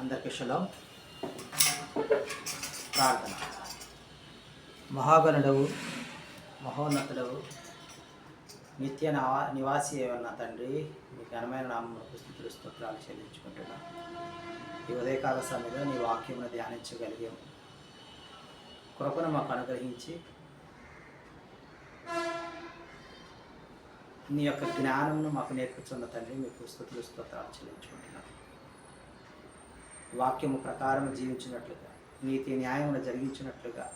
అందరికీ శులం ప్రార్థన. మహాగణుడవు మహోన్నతుడవు నిత్య నివాసి ఉన్న తండ్రి మీ ఘనమైన నామం స్థుతులు స్తోత్రాలు చెల్లించుకుంటున్నాను ఈ ఉదయకాల సమయంలో నీ వాక్యమును ధ్యానించగలిగాం. కృపను మాకు అనుగ్రహించి నీ యొక్క జ్ఞానమును మాకు నేర్పుతున్న తండ్రి మీకు స్థుతులు స్తోత్రాలు చెల్లించుకుంటున్నాను వాక్యము ప్రకారం జీవించినట్లుగా నీతి న్యాయమును జరిగించినట్లుగా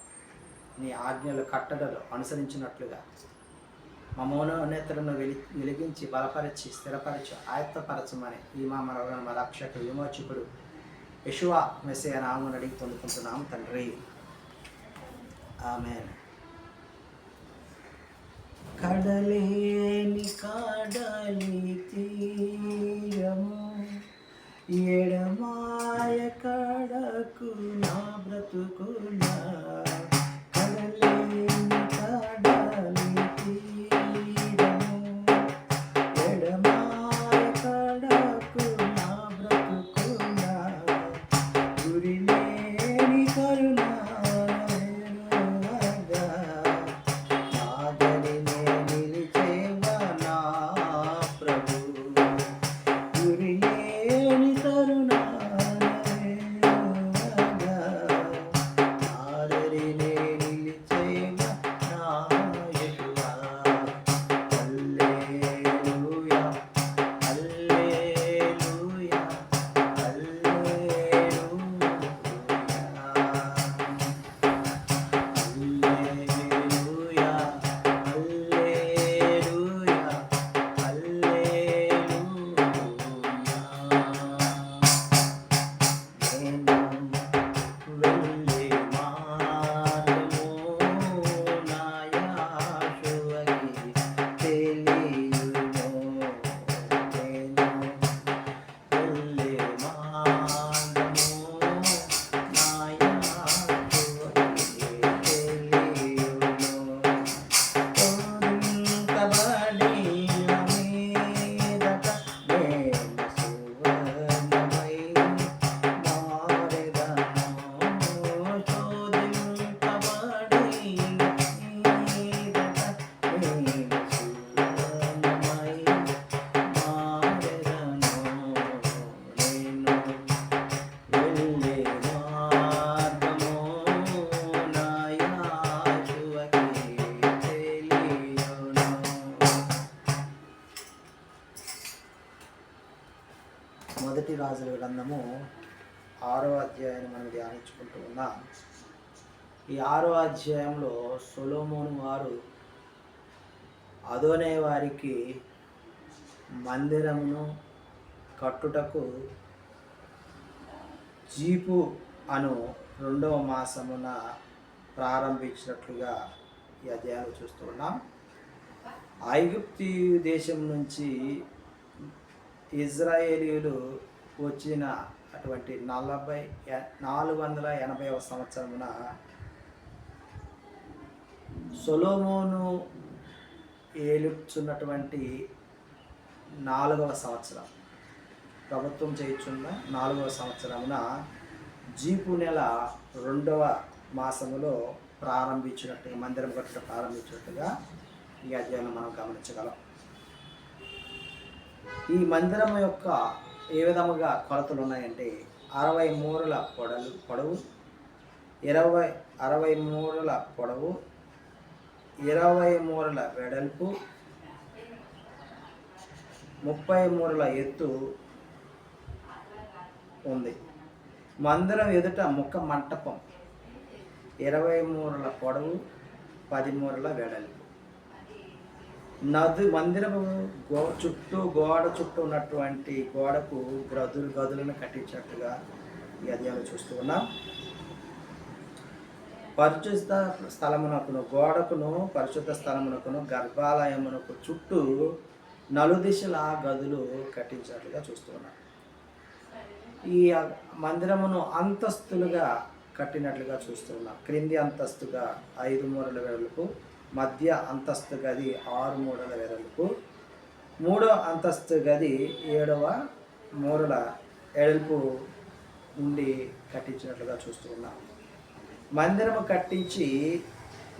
నీ ఆజ్ఞలు కట్టడలు అనుసరించినట్లుగా మా మౌనోన్నతులను వెలి వెలిగించి బలపరిచి స్థిరపరచు ఆయత్తపరచమని ఈ మా మన మా రక్షక విమోచకుడు యశువా మెస్సే నామని అడిగి పొందుకుంటున్నాము తండ్రి. ఆమె కడలేని కడలి తీరము ఎడమా করুণা రాజుల గ్రంథము ఆరో అధ్యాయాన్ని మనం ధ్యానించుకుంటూ ఉన్నాం. ఈ ఆరో అధ్యాయంలో సొలోమోను వారు అదోనే వారికి మందిరమును కట్టుటకు జీపు అను రెండవ మాసమున ప్రారంభించినట్లుగా ఈ అధ్యాయాలు చూస్తూ ఉన్నాం. ఐగుప్తి దేశం నుంచి ఇజ్రాయేలీలు వచ్చిన అటువంటి నలభై నాలుగు వందల ఎనభైవ సంవత్సరమున సొలోమోను ఏలుచున్నటువంటి నాలుగవ సంవత్సరం. ప్రభుత్వం చేయుచున్న నాలుగవ సంవత్సరమున జీపు నెల రెండవ మాసములో ప్రారంభించినట్టుగా మందిరం కట్టుట ప్రారంభించినట్టుగా ఈ అధ్యయనం మనం గమనించగలం. ఈ మందిరం యొక్క ఏ విధముగా కొలతలు ఉన్నాయంటే అరవై మూరల పొడలు పొడవు ఇరవై అరవై మూరల పొడవు ఇరవై మూరల వెడల్పు ముప్పై మూరల ఎత్తు ఉంది. మందిరం ఎదుట ముఖ మంటపం ఇరవై మూరల పొడవు పది మూరల వెడల్పు. నది మందిరము గో చుట్టూ గోడ చుట్టూ ఉన్నటువంటి గోడకు గదులు గదులను కట్టించినట్టుగా ఈ అధ్యాయంలో చూస్తూ ఉన్నాం. పరిశుద్ధ స్థలమునకును గోడకును పరిశుద్ధ స్థలమునకును గర్భాలయమునకు చుట్టూ నలుదిశల గదులు కట్టించినట్లుగా చూస్తూ ఉన్నాం. ఈ మందిరమును అంతస్తులుగా కట్టినట్లుగా చూస్తూ ఉన్నాం. క్రింది అంతస్తుగా ఐదు మూరల వెడల్పు మధ్య అంతస్తు గది ఆరు మూడల వెడల్పు. మూడో అంతస్తు గది ఏడవ మూరల ఎడల్పు ఉండి కట్టించినట్లుగా చూస్తూ ఉన్నాం. మందిరము కట్టించి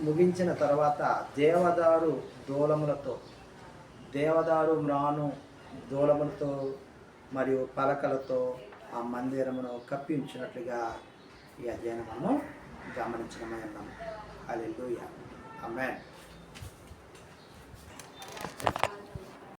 ముగించిన తర్వాత దేవదారు దూలములతో దేవదారు మ్రాను దూలములతో మరియు పలకలతో ఆ మందిరమును కప్పించినట్లుగా ఈ అధ్యయనం మనము గమనించడమై ఉన్నాము అల్లెలుయ Amen.